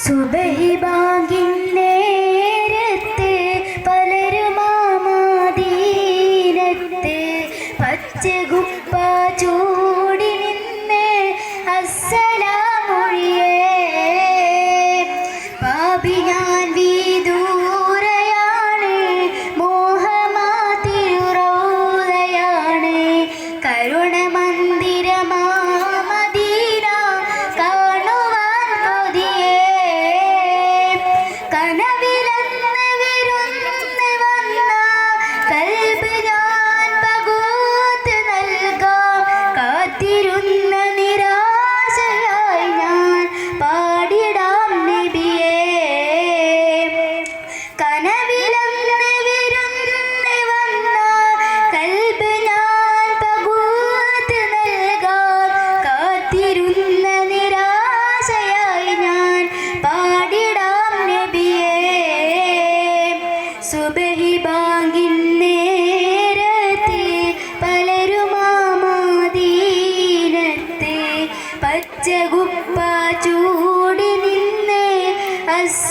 സുബഹിബാഗിൻ നേരത്ത് പലരും ആമാദീനത്ത് പച്ചകുപ്പ ചൂടി നിന്ന് അസ്സലാമൊഴിയേ. പാപി ഞാൻ വീദൂരയാണ് മോഹമാതിരുറയാണ് കരുണമന്ദ സുബഹി ബാങ്കിൻ നേരത്തെ പലരുമാമാദീനത്തെ പച്ചകുപ്പ ചൂടി നിന്ന് അസ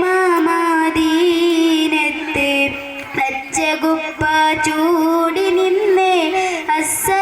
ചൂടി നിന്നേ അസ്സ